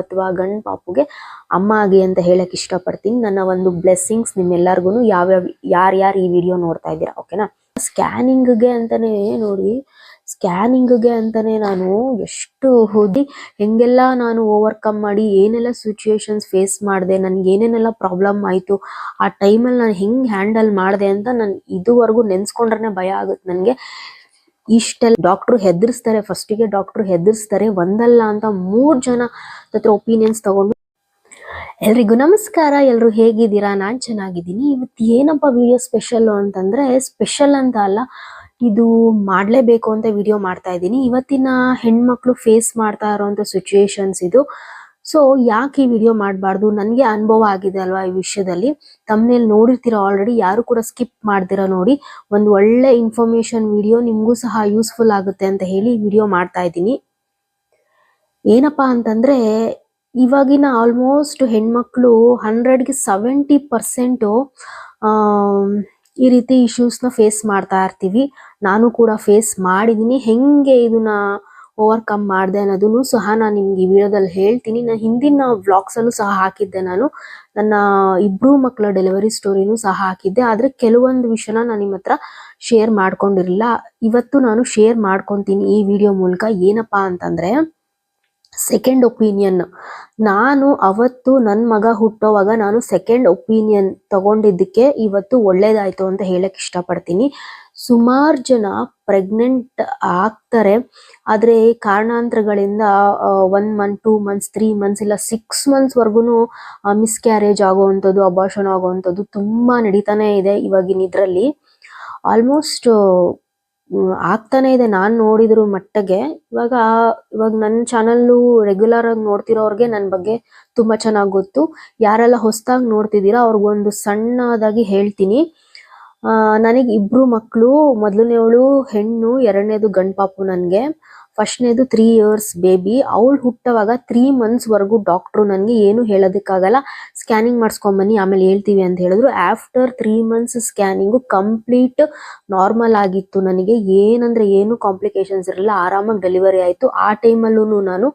ಅಥವಾ ಗಂಡ್ ಪಾಪುಗೆ ಅಮ್ಮ ಆಗಿ ಅಂತ ಹೇಳಕ್ ಇಷ್ಟಪಡ್ತೀನಿ. ನನ್ನ ಒಂದು ಬ್ಲೆಸ್ಸಿಂಗ್ಸ್ ನಿಮ್ಮೆಲ್ಲರಿಗೂ ಯಾವ್ಯಾವ ಯಾರ್ಯಾರು ಈ ವಿಡಿಯೋ ನೋಡ್ತಾ ಇದ್ದೀರಾ ಓಕೆನಾ ಸ್ಕ್ಯಾನಿಂಗ್ಗೆ ಅಂತಾನೆ ನೋಡಿ, ಸ್ಕ್ಯಾನಿಂಗ್ಗೆ ಅಂತಾನೆ ನಾನು ಎಷ್ಟು ಹೋದಿ ಹೆಂಗೆಲ್ಲ ನಾನು ಓವರ್ಕಮ್ ಮಾಡಿ ಏನೆಲ್ಲ ಸಿಚುಯೇಷನ್ಸ್ ಫೇಸ್ ಮಾಡಿದೆ, ನನ್ಗೆ ಏನೇನೆಲ್ಲ ಪ್ರಾಬ್ಲಮ್ ಆಯ್ತು, ಆ ಟೈಮಲ್ಲಿ ನಾನು ಹೆಂಗ್ ಹ್ಯಾಂಡಲ್ ಮಾಡಿದೆ ಅಂತ ನಾನು ಇದುವರೆಗೂ ನೆನ್ಸ್ಕೊಂಡ್ರೆ ಭಯ ಆಗುತ್ತೆ ನನಗೆ. ಇಷ್ಟೆಲ್ಲ ಡಾಕ್ಟರ್ ಹೆದರ್ಸ್ತಾರೆ ಫಸ್ಟಿಗೆ ಡಾಕ್ಟರ್ ಹೆದರ್ಸ್ತಾರೆ, ಒಂದಲ್ಲ ಅಂತ ಮೂರ್ ಜನ ಹತ್ರ ಒಪಿನಿಯನ್ಸ್ ತಗೊಂಡು. ಎಲ್ರಿಗೂ ನಮಸ್ಕಾರ, ಎಲ್ರು ಹೇಗಿದ್ದೀರಾ? ನಾನ್ ಚೆನ್ನಾಗಿದ್ದೀನಿ. ಇವತ್ತು ಏನಪ್ಪ ವಿಡಿಯೋ ಸ್ಪೆಷಲ್ ಅಂತಂದ್ರೆ ಸ್ಪೆಷಲ್ ಅಂತ ಅಲ್ಲ, ಇದು ಮಾಡಲೇಬೇಕು ಅಂತ ವಿಡಿಯೋ ಮಾಡ್ತಾ ಇದ್ದೀನಿ. ಇವತ್ತಿನ ಹೆಣ್ಮಕ್ಳು ಫೇಸ್ ಮಾಡ್ತಾ ಇರೋಂಥ ಸಿಚುಯೇಷನ್ಸ್ ಇದು. ಸೊ ಯಾಕೆ ಈ ವಿಡಿಯೋ ಮಾಡಬಾರ್ದು? ನನಗೆ ಅನುಭವ ಆಗಿದೆ ಅಲ್ವಾ ಈ ವಿಷಯದಲ್ಲಿ? ತಮ್ಮನೇಲಿ ನೋಡಿರ್ತೀರ ಆಲ್ರೆಡಿ ಯಾರು ಕೂಡ ಸ್ಕಿಪ್ ಮಾಡ್ದಿರ ನೋಡಿ. ಒಂದು ಒಳ್ಳೆ ಇನ್ಫಾರ್ಮೇಶನ್ ವಿಡಿಯೋ ನಿಮಗೂ ಸಹ ಯೂಸ್ಫುಲ್ ಆಗುತ್ತೆ ಅಂತ ಹೇಳಿ ವಿಡಿಯೋ ಮಾಡ್ತಾ ಇದ್ದೀನಿ. ಏನಪ್ಪಾ ಅಂತಂದ್ರೆ, ಇವಾಗಿನ ಆಲ್ಮೋಸ್ಟ್ ಹೆಣ್ಮಕ್ಳು ಹಂಡ್ರೆಡ್ಗೆ ಸೆವೆಂಟಿ ಪರ್ಸೆಂಟು ಈ ರೀತಿ ಇಶ್ಯೂಸ್ನ ಫೇಸ್ ಮಾಡ್ತಾ ಇರ್ತೀವಿ. ನಾನು ಕೂಡ ಫೇಸ್ ಮಾಡಿದ್ದೀನಿ ಹೆಂಗೆ ಇದನ್ನ ಓವರ್ಕಮ್ ಮಾಡಿದೆ ಅನ್ನೋದನ್ನು ಸಹ ನಾನು ನಿಮ್ಗೆ ಈ ವಿಡಿಯೋದಲ್ಲಿ ಹೇಳ್ತೀನಿ. ನಾನು ಹಿಂದಿನ ವ್ಲಾಗ್ಸ್ ಅಲ್ಲೂ ಸಹ ಹಾಕಿದ್ದೆ ನಾನು. ನನ್ನ ಇಬ್ರು ಮಕ್ಕಳ ಡೆಲಿವರಿ ಸ್ಟೋರಿನೂ ಸಹ ಹಾಕಿದ್ದೆ. ಆದ್ರೆ ಕೆಲವೊಂದು ವಿಷಯನ ನಾನು ನಿಮ್ಮ ಹತ್ರ ಶೇರ್ ಮಾಡ್ಕೊಂಡಿರಲಿಲ್ಲ. ಇವತ್ತು ನಾನು ಶೇರ್ ಮಾಡ್ಕೊತೀನಿ ಈ ವಿಡಿಯೋ ಮೂಲಕ. ಏನಪ್ಪಾ ಅಂತಂದ್ರೆ ಸೆಕೆಂಡ್ ಒಪಿನಿಯನ್ ನಾನು ಅವತ್ತು ನನ್ನ ಮಗ ಹುಟ್ಟೋವಾಗ ನಾನು ಸೆಕೆಂಡ್ ಒಪಿನಿಯನ್ ತಗೊಂಡಿದ್ದಕ್ಕೆ ಇವತ್ತು ಒಳ್ಳೇದಾಯ್ತು ಅಂತ ಹೇಳಕ್ ಇಷ್ಟಪಡ್ತೀನಿ. ಸುಮಾರು ಜನ ಪ್ರೆಗ್ನೆಂಟ್ ಆಗ್ತಾರೆ. ಆದ್ರೆ ಕಾರಣಾಂತರಗಳಿಂದ one month two months three months ಇಲ್ಲ ಸಿಕ್ಸ್ ಮಂತ್ಸ್ ವರ್ಗುನು ಮಿಸ್ಕ್ಯಾರೇಜ್ ಆಗುವಂಥದ್ದು ಅಬಾರ್ಷನ್ ಆಗುವಂಥದ್ದು ತುಂಬಾ ನಡೀತಾನೆ ಇದೆ ಇವಾಗಿನ ಇದರಲ್ಲಿ. ಆಲ್ಮೋಸ್ಟ್ ಆಗ್ತಾನೆ ಇದೆ ನಾನ್ ನೋಡಿದ್ರು ಮಟ್ಟಗೆ. ಇವಾಗ ಇವಾಗ ನನ್ನ ಚಾನಲ್ಲು ರೆಗ್ಯುಲರ್ ಆಗಿ ನೋಡ್ತಿರೋರ್ಗೆ ನನ್ನ ಬಗ್ಗೆ ತುಂಬಾ ಚೆನ್ನಾಗಿ ಗೊತ್ತು. ಯಾರೆಲ್ಲ ಹೊಸದಾಗಿ ನೋಡ್ತಿದ್ದೀರಾ, ಅವ್ರಿಗೊಂದು ಸಣ್ಣದಾಗಿ ಹೇಳ್ತೀನಿ. ಆ, ನನಗೆ ಇಬ್ರು ಮಕ್ಕಳು ಮೊದಲನೇವಳು, ಹೆಣ್ಣು, ಎರಡನೇದು ಗಂಡ್ ಪಾಪು ನನ್ಗೆ. ಫಸ್ಟ್ನೇದು ತ್ರೀ ಇಯರ್ಸ್ ಬೇಬಿ ಅವಳು ಹುಟ್ಟುವಾಗ ತ್ರೀ ಮಂತ್ಸ್ ವರೆಗೂ ಡಾಕ್ಟ್ರು ನನಗೆ ಏನು ಹೇಳೋದಕ್ಕಾಗಲ್ಲ. ಸ್ಕ್ಯಾನಿಂಗ್ ಮಾಡಿಸ್ಕೊಂಬನ್ನಿ ಆಮೇಲೆ ಹೇಳ್ತೀವಿ ಅಂತ ಹೇಳಿದ್ರು. After three months scanning complete normal ಆಗಿತ್ತು ನನಗೆ. ಏನಂದರೆ ಏನು ಕಾಂಪ್ಲಿಕೇಶನ್ಸ್ ಇರಲಿಲ್ಲ ಆರಾಮಾಗಿ ಡೆಲಿವರಿ ಆಯಿತು. ಆ ಟೈಮಲ್ಲೂ ನಾನು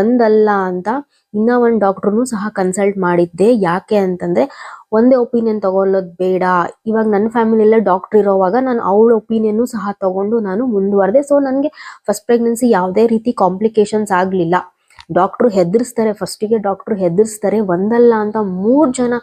ಒಂದಲ್ಲ ಅಂತ ಇನ್ನ ಒಂದು ನು ಸಹ ಕನ್ಸಲ್ಟ್ ಮಾಡಿದ್ದೆ. ಯಾಕೆ ಅಂತಂದ್ರೆ ಒಂದೇ ಒಪಿನಿಯನ್ ತಗೊಳ್ಳೋದು ಬೇಡ. ಇವಾಗ ನನ್ನ ಫ್ಯಾಮಿಲಿಯಲ್ಲೇ ಡಾಕ್ಟರ್ ಇರೋವಾಗ ನಾನು ಅವಳ ಒಪಿನಿಯನ್ ಸಹ ತಗೊಂಡು ನಾನು ಮುಂದುವರೆದೆ. ಸೊ ನನಗೆ ಫಸ್ಟ್ ಪ್ರೆಗ್ನೆನ್ಸಿ ಯಾವುದೇ ರೀತಿ ಕಾಂಪ್ಲಿಕೇಶನ್ಸ್ ಆಗಲಿಲ್ಲ. ಡಾಕ್ಟ್ರು ಹೆದರ್ಸ್ತಾರೆ, ಫಸ್ಟಿಗೆ ಡಾಕ್ಟ್ರು ಹೆದರ್ಸ್ತಾರೆ, ಒಂದಲ್ಲ ಅಂತ ಮೂರು ಜನ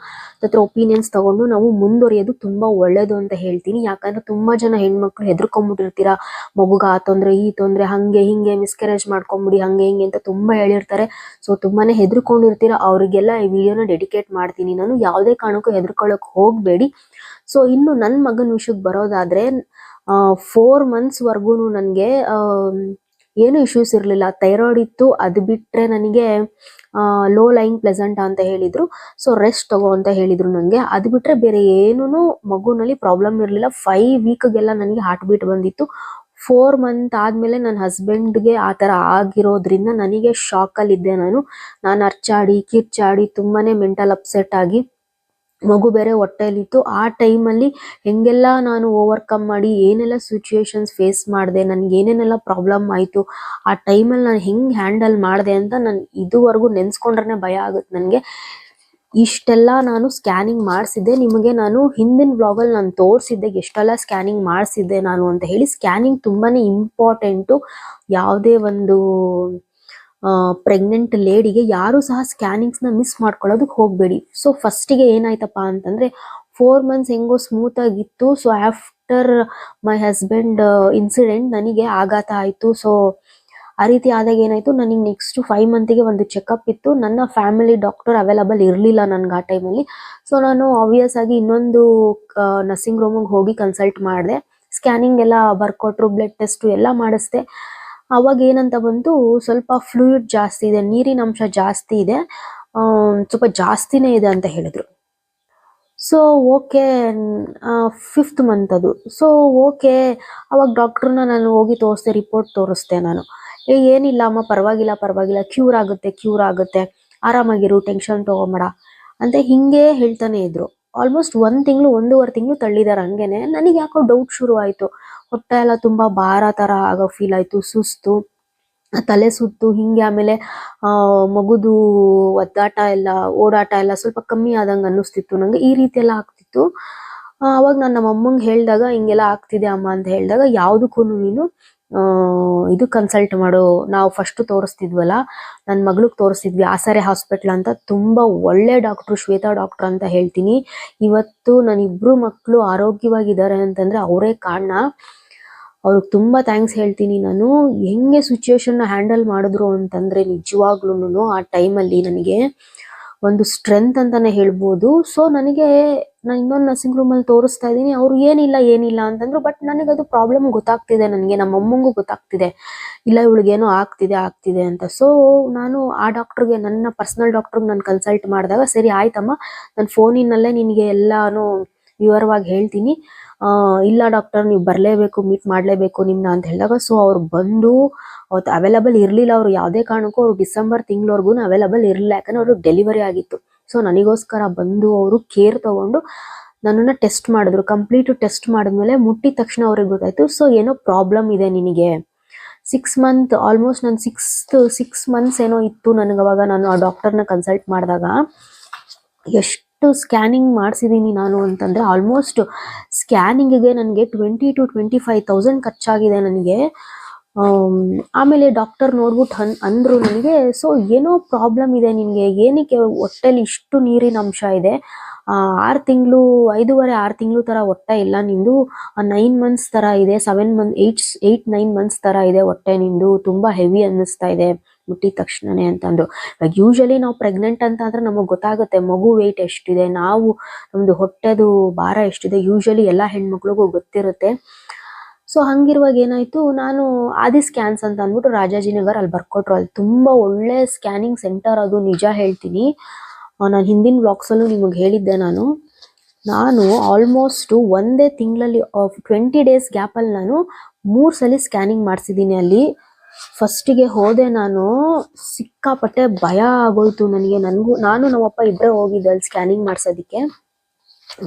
ಹತ್ರ ಒಪಿನಿಯನ್ಸ್ ತಗೊಂಡು ನಾವು ಮುಂದುವರಿಯೋದು ತುಂಬಾ ಒಳ್ಳೇದು ಅಂತ ಹೇಳ್ತೀನಿ. ಯಾಕಂದ್ರೆ ತುಂಬಾ ಜನ ಹೆಣ್ಮಕ್ಳು ಹೆದರ್ಕೊಂಡ್ಬಿಟ್ಟಿರ್ತೀರಾ ಮಗುಗ ಆ ತೊಂದರೆ, ಈ ತೊಂದರೆ, ಹಂಗೆ, ಹಿಂಗೆ ಮಿಸ್ಕ್ಯಾರೇಜ್ ಮಾಡ್ಕೊಂಬಿಡಿ, ಹಂಗೆ, ಹಿಂಗೆ ಅಂತ ತುಂಬ ಹೇಳಿರ್ತಾರೆ. ಸೊ ತುಂಬಾನೇ ಹೆದರ್ಕೊಂಡಿರ್ತೀರ, ಅವರಿಗೆಲ್ಲ ಈ ವಿಡಿಯೋನ ಡೆಡಿಕೇಟ್ ಮಾಡ್ತೀನಿ. ನಾನು ಯಾವುದೇ ಕಾರಣಕ್ಕೂ ಹೆದರ್ಕೊಳ್ಳೋಕೆ ಹೋಗಬೇಡಿ. ಸೊ ಇನ್ನು ನನ್ನ ಮಗನ ವಿಷಯಕ್ಕೆ ಬರೋದಾದ್ರೆ ಫೋರ್ ಮಂತ್ಸ್ವರೆಗೂ ನನಗೆ ಏನು ಇಶ್ಯೂಸ್ ಇರಲಿಲ್ಲ. ಥೈರಾಯ್ಡ್ ಇತ್ತು, ಅದು ಬಿಟ್ಟರೆ ನನಗೆ ಲೋ ಲೈಂಗ್ ಪ್ಲೆಸೆಂಟ್ ಅಂತ ಹೇಳಿದ್ರು. ಸೊ ರೆಸ್ಟ್ ತಗೋ ಅಂತ ಹೇಳಿದ್ರು ನನಗೆ ಅದು ಬಿಟ್ಟರೆ ಬೇರೆ ಏನೂ ಮಗುನಲ್ಲಿ ಪ್ರಾಬ್ಲಮ್ ಇರಲಿಲ್ಲ. ಫೈವ್ ವೀಕ್ಗೆಲ್ಲ ನನಗೆ ಹಾರ್ಟ್ ಬೀಟ್ ಬಂದಿತ್ತು. ಫೋರ್ ಮಂತ್ ಆದಮೇಲೆ ನನ್ನ ಹಸ್ಬೆಂಡ್ಗೆ ಆ ಥರ ಆಗಿರೋದ್ರಿಂದ ನನಗೆ ಶಾಕಲ್ಲಿದ್ದೆ ನಾನು. ನಾನು ಅರ್ಚಾಡಿ, ಕಿರ್ಚಾಡಿ ತುಂಬಾನೇ ಮೆಂಟಲ್ ಅಪ್ಸೆಟ್ ಆಗಿ. ಮಗು ಬೇರೆ ಹೊಟ್ಟೆಯಲ್ಲಿತ್ತು. ಆ ಟೈಮಲ್ಲಿ ಹೆಂಗೆಲ್ಲ ನಾನು ಓವರ್ಕಮ್ ಮಾಡಿ ಏನೆಲ್ಲ ಸಿಚುಯೇಷನ್ಸ್ ಫೇಸ್ ಮಾಡಿದೆ, ನನಗೆ ಏನೇನೆಲ್ಲ ಪ್ರಾಬ್ಲಮ್ ಆಯಿತು, ಆ ಟೈಮಲ್ಲಿ ನಾನು ಹೆಂಗೆ ಹ್ಯಾಂಡಲ್ ಮಾಡಿದೆ ಅಂತ ನಾನು ಇದುವರೆಗೂ ನೆನೆಸ್ಕೊಂಡ್ರೆ ಭಯ ಆಗುತ್ತೆ ನನಗೆ. ಇಷ್ಟೆಲ್ಲ ನಾನು ಸ್ಕ್ಯಾನಿಂಗ್ ಮಾಡಿಸಿದ್ದೆ. ನಿಮಗೆ ನಾನು ಹಿಂದಿನ ಬ್ಲಾಗಲ್ಲಿ ನಾನು ತೋರಿಸಿದ್ದೆ ಎಷ್ಟೆಲ್ಲ ಸ್ಕ್ಯಾನಿಂಗ್ ಮಾಡಿಸಿದ್ದೆ ನಾನು ಅಂತ ಹೇಳಿ ಸ್ಕ್ಯಾನಿಂಗ್ ತುಂಬಾ ಇಂಪಾರ್ಟೆಂಟು ಯಾವುದೇ ಒಂದು ಪ್ರೆಗ್ನೆಂಟ್ ಲೇಡಿಗೆ ಯಾರು ಸಹ ಸ್ಕ್ಯಾನಿಂಗ್ಸ್ನ ಮಿಸ್ ಮಾಡ್ಕೊಳ್ಳೋದಕ್ಕೆ ಹೋಗಬೇಡಿ. ಸೊ ಫಸ್ಟಿಗೆ ಏನಾಯ್ತಪ್ಪ ಅಂತಂದ್ರೆ ಫೋರ್ ಮಂತ್ಸ್ ಹೆಂಗೋ ಸ್ಮೂತ್ ಆಗಿತ್ತು. So after my husband incident ನನಗೆ ಆಘಾತ ಆಯಿತು. ಸೊ ಆ ರೀತಿ ಆದಾಗ ಏನಾಯ್ತು, ನನಗೆ ನೆಕ್ಸ್ಟ್ ಫೈವ್ ಮಂತಿಗೆ ಒಂದು ಚೆಕಪ್ ಇತ್ತು. ನನ್ನ ಫ್ಯಾಮಿಲಿ ಡಾಕ್ಟರ್ ಅವೈಲಬಲ್ ಇರಲಿಲ್ಲ ನನ್ಗೆ ಆ ಟೈಮಲ್ಲಿ ಸೊ ನಾನು ಆಬ್ವಿಯಸ್ ಆಗಿ ಇನ್ನೊಂದು ನರ್ಸಿಂಗ್ ರೂಮಿಗೆ ಹೋಗಿ ಕನ್ಸಲ್ಟ್ ಮಾಡಿದೆ. ಸ್ಕ್ಯಾನಿಂಗ್ ಎಲ್ಲ ಬರ್ಕೊಟ್ರು ಬ್ಲಡ್ ಟೆಸ್ಟು ಎಲ್ಲ ಮಾಡಿಸ್ದೆ. ಅವಾಗ ಏನಂತ ಬಂತು, ಸ್ವಲ್ಪ ಫ್ಲೂಯಿಡ್ ಜಾಸ್ತಿ ಇದೆ, ನೀರಿನ ಅಂಶ ಜಾಸ್ತಿ ಇದೆ ಸ್ವಲ್ಪ ಜಾಸ್ತಿನೇ ಇದೆ ಅಂತ ಹೇಳಿದ್ರು. ಸೊ ಓಕೆ ಫಿಫ್ತ್ ಮಂತ್ ಅದು. ಸೊ ಓಕೆ ಅವಾಗ ಡಾಕ್ಟ್ರನ್ನ ನಾನು ಹೋಗಿ ತೋರಿಸ್ದೆ ರಿಪೋರ್ಟ್ ತೋರಿಸ್ದೆ ನಾನು. ಏ, ಏನಿಲ್ಲ ಅಮ್ಮ, ಪರವಾಗಿಲ್ಲ ಪರವಾಗಿಲ್ಲ ಕ್ಯೂರ್ ಆಗುತ್ತೆ ಕ್ಯೂರ್ ಆಗುತ್ತೆ, ಆರಾಮಾಗಿರು ಟೆನ್ಷನ್ ತೊಗೊಂಬೇಡ ಅಂತ ಹಿಂಗೆ ಹೇಳ್ತಾನೆ ಇದ್ರು. ಆಲ್ಮೋಸ್ಟ್ ಒಂದು ತಿಂಗಳು, ಒಂದೂವರೆ ತಿಂಗಳು ತಳ್ಳಿದಾರೆ ಹಂಗೇನೆ. ನನಗೆ ಯಾಕೋ ಡೌಟ್ ಶುರು ಆಯ್ತು ಹೊಟ್ಟೆ ಎಲ್ಲ ತುಂಬಾ ಭಾರ ತರ ಆಗೋ ಫೀಲ್ ಆಯ್ತು, ಸುಸ್ತು, ತಲೆ ಸುತ್ತು, ಹಿಂಗೆ ಆಮೇಲೆ, ಆ, ಮಗುದು ಒದ್ದಾಟ ಎಲ್ಲ, ಓಡಾಟ ಎಲ್ಲ ಸ್ವಲ್ಪ ಕಮ್ಮಿ ಆದಂಗ ಅನ್ನಿಸ್ತಿತ್ತು. ನಂಗೆ ಈ ರೀತಿ ಎಲ್ಲ ಆಗ್ತಿತ್ತು ಅವಾಗ ನಾನು ನಮ್ಮ ಅಮ್ಮಂಗೆ ಹೇಳಿದಾಗ, ಹಿಂಗೆಲ್ಲ ಆಗ್ತಿದೆ ಅಮ್ಮ ಅಂತ ಹೇಳಿದಾಗ ಯಾವುದಕ್ಕೂ ನೀನು ಇದು ಕನ್ಸಲ್ಟ್ ಮಾಡೋ, ನಾವು ಫಸ್ಟ್ ತೋರಿಸ್ತಿದ್ವಲ್ಲ ನನ್ನ ಮಗಳಿಗೆ ತೋರಿಸ್ತಿದ್ವಿ, ಆಸರೆ ಹಾಸ್ಪಿಟ್ಲ್ ಅಂತ, ತುಂಬಾ ಒಳ್ಳೆ ಡಾಕ್ಟ್ರು ಶ್ವೇತಾ ಡಾಕ್ಟರ್ ಅಂತ ಹೇಳ್ತೀನಿ. ಇವತ್ತು ನನ್ನ ಇಬ್ರು ಮಕ್ಕಳು ಆರೋಗ್ಯವಾಗಿದ್ದಾರೆ ಅಂತಂದ್ರೆ ಅವರೇ ಕಾರಣ. ಅವ್ರಿಗೆ ತುಂಬಾ ಥ್ಯಾಂಕ್ಸ್ ಹೇಳ್ತೀನಿ ನಾನು. ಹೆಂಗೆ ಸಿಚುವೇಶನ್ನ ಹ್ಯಾಂಡಲ್ ಮಾಡಿದ್ರು ಅಂತಂದ್ರೆ ನಿಜವಾಗ್ಲೂ ಆ ಟೈಮಲ್ಲಿ ನನಗೆ ಒಂದು ಸ್ಟ್ರೆಂತ್ ಅಂತಾನೆ ಹೇಳ್ಬೋದು. ಸೊ ನನಗೆ ನಾನು ಇನ್ನೊಂದು ನರ್ಸಿಂಗ್ ರೂಮಲ್ಲಿ ತೋರಿಸ್ತಾ ಇದ್ದೀನಿ. ಅವ್ರು ಏನಿಲ್ಲ ಏನಿಲ್ಲ ಅಂತಂದ್ರು ಬಟ್ ನನಗೆ ಅದು ಪ್ರಾಬ್ಲಮ್ ಗೊತ್ತಾಗ್ತಿದೆ. ನನಗೆ ನಮ್ಮ ಅಮ್ಮಂಗೂ ಗೊತ್ತಾಗ್ತಿದೆ. ಇಲ್ಲ ಇವಳಿಗೇನೋ ಆಗ್ತಿದೆ ಆಗ್ತಿದೆ ಅಂತ. ಸೊ ನಾನು ಆ ಡಾಕ್ಟ್ರಿಗೆ ನನ್ನ ಪರ್ಸನಲ್ ಡಾಕ್ಟ್ರಿಗೆ ನಾನು ಕನ್ಸಲ್ಟ್ ಮಾಡಿದಾಗ, ಸರಿ, ಆಯ್ತಮ್ಮ. ನಾನು ಫೋನಿನಲ್ಲೇ ನಿನಗೆ ಎಲ್ಲಾನು ವಿವರವಾಗಿ ಹೇಳ್ತೀನಿ. ಇಲ್ಲ ಡಾಕ್ಟರ್ ನೀವು ಬರಲೇಬೇಕು ಮೀಟ್ ಮಾಡಲೇಬೇಕು ನಿಮ್ನ ಅಂತ ಹೇಳಿದಾಗ ಸೊ ಅವ್ರು ಬಂದು ಅವತ್ತು ಅವೈಲಬಲ್ ಇರಲಿಲ್ಲ. ಅವರು ಯಾವುದೇ ಕಾರಣಕ್ಕೂ, ಅವರು ಡಿಸೆಂಬರ್ ತಿಂಗಳವರೆಗೂ ಅವೈಲಬಲ್ ಇರಲಿಲ್ಲ. ಯಾಕಂದ್ರೆ ಅವರು ಡೆಲಿವರಿ ಆಗಿತ್ತು. ಸೊ ನನಗೋಸ್ಕರ ಬಂದು ಅವರು ಕೇರ್ ತಗೊಂಡು ನನ್ನನ್ನು ಟೆಸ್ಟ್ ಮಾಡಿದ್ರು. ಕಂಪ್ಲೀಟ್ ಟೆಸ್ಟ್ ಮಾಡಿದ್ಮೇಲೆ ಮುಟ್ಟಿದ ತಕ್ಷಣ ಅವ್ರಿಗೆ ಗೊತ್ತಾಯ್ತು. ಸೊ ಏನೋ ಪ್ರಾಬ್ಲಮ್ ಇದೆ ನಿನಗೆ. ಸಿಕ್ಸ್ ಮಂತ್ ಆಲ್ಮೋಸ್ಟ್ ನಾನು ಸಿಕ್ಸ್ತ್ ಸಿಕ್ಸ್ ಮಂತ್ಸ್ ಏನೋ ಇತ್ತು ನನಗೆ ಅವಾಗ ನಾನು ಆ ಡಾಕ್ಟರ್ನ ಕನ್ಸಲ್ಟ್ ಮಾಡಿದಾಗ. ಎಷ್ಟು ಸ್ಕ್ಯಾನಿಂಗ್ ಮಾಡಿಸಿದ್ದೀನಿ ನಾನು ಅಂತಂದರೆ ಆಲ್ಮೋಸ್ಟ್ ಸ್ಕ್ಯಾನಿಂಗಿಗೆ ನನಗೆ twenty two twenty five thousand ಖರ್ಚಾಗಿದೆ ನನಗೆ. ಆಮೇಲೆ ಡಾಕ್ಟರ್ ನೋಡ್ಬಿಟ್ಟು ಅನ್ ಅಂದ್ರು ನನಗೆ ಸೊ ಏನೋ ಪ್ರಾಬ್ಲಮ್ ಇದೆ ನಿನಗೆ, ಏನಕ್ಕೆ ಹೊಟ್ಟೆಲಿ ಇಷ್ಟು ನೀರಿನ ಅಂಶ ಇದೆ? ಆರು ತಿಂಗಳು, ಐದೂವರೆ, ಆರು ತಿಂಗಳು ತರ ಹೊಟ್ಟೆ ಇಲ್ಲ ನಿಂದು. ನೈನ್ ಮಂತ್ಸ್ ತರ ಇದೆ, seven month, eight eight, nine months ತರ ಇದೆ ಹೊಟ್ಟೆ ನಿಂದು. ತುಂಬಾ ಹೆವಿ ಅನ್ನಿಸ್ತಾ ಇದೆ, ಮುಟ್ಟಿದ ತಕ್ಷಣನೇ ಅಂತಂದು ಲೈಕ್ ಯೂಶಲಿ ನಾವು ಪ್ರೆಗ್ನೆಂಟ್ ಅಂತ ಅಂದ್ರೆ ನಮಗೆ ಗೊತ್ತಾಗುತ್ತೆ, ಮಗು ವೆಯ್ಟ್ ಎಷ್ಟಿದೆ, ನಾವು ನಮ್ದು ಹೊಟ್ಟೆದು ಭಾರ ಎಷ್ಟಿದೆ. ಯೂಶಲಿ ಎಲ್ಲ ಹೆಣ್ಮಕ್ಳಿಗೂ ಗೊತ್ತಿರುತ್ತೆ. ಸೊ ಹಂಗಿರುವಾಗ ಏನಾಯ್ತು, ನಾನು ಆದಿ ಸ್ಕ್ಯಾನ್ಸ್ ಅಂತ ಅಂದ್ಬಿಟ್ಟು ರಾಜಾಜಿನಗರ್ ಅಲ್ಲಿ ಬರ್ಕೊಟ್ರು. ಅಲ್ಲಿ ತುಂಬಾ ಒಳ್ಳೆ ಸ್ಕ್ಯಾನಿಂಗ್ ಸೆಂಟರ್ ಅದು, ನಿಜ ಹೇಳ್ತೀನಿ. ನಾನು ಹಿಂದಿನ ವ್ಲಾಗ್ಸಲ್ಲೂ ನಿಮಗೆ ಹೇಳಿದ್ದೆ ನಾನು. ನಾನು ಆಲ್ಮೋಸ್ಟ್ ಒಂದೇ ತಿಂಗಳಲ್ಲಿ ಟ್ವೆಂಟಿ ಡೇಸ್ ಗ್ಯಾಪಲ್ಲಿ ನಾನು ಮೂರು ಸಲ ಸ್ಕ್ಯಾನಿಂಗ್ ಮಾಡಿಸಿದ್ದೀನಿ ಅಲ್ಲಿ. ಫಸ್ಟಿಗೆ ಹೋದೆ ನಾನು, ಸಿಕ್ಕಾಪಟ್ಟೆ ಭಯ ಆಗೋಯ್ತು ನನಗೆ. ನನಗೂ, ನಾನು ನಮ್ಮಪ್ಪ ಇಬ್ಬರೇ ಹೋಗಿದ್ದೆ ಅಲ್ಲಿ ಸ್ಕ್ಯಾನಿಂಗ್ ಮಾಡಿಸೋದಕ್ಕೆ.